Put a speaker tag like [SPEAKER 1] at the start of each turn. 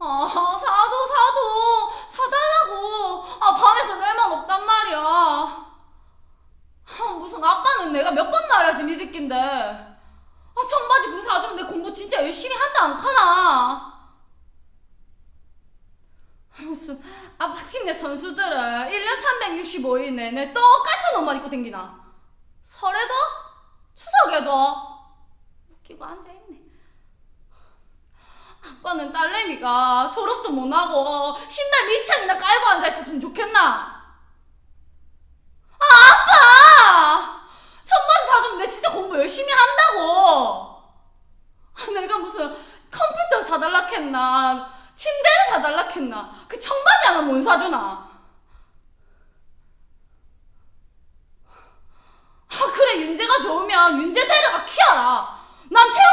[SPEAKER 1] 아, 사도, 사도, 사달라고. 아, 반에서 낼만 없단 말이야. 아, 무슨 아빠는 내가 몇 번 말해야지 니들낀데. 아, 청바지 그내 공부 진짜 열심히 한다 안 카나? 아, 무슨 아빠 팀내 선수들은 1년 365일 내내 똑같은 옷만 입고 댕기나? 설에도? 추석에도? 웃기고 앉아있네. 아빠는 딸내미가 졸업도 못하고 신발 밑창이나 깔고 앉아있었으면 좋겠나? 아, 아빠! 청바지 사주면 내 진짜 공부 열심히 한다고! 아, 내가 무슨 컴퓨터 사달라 했나? 침대를 사달라 했나? 그 청바지 하나 못 사주나? 아, 그래, 윤재가 좋으면 윤재 데려가 키워라! 난 살란다!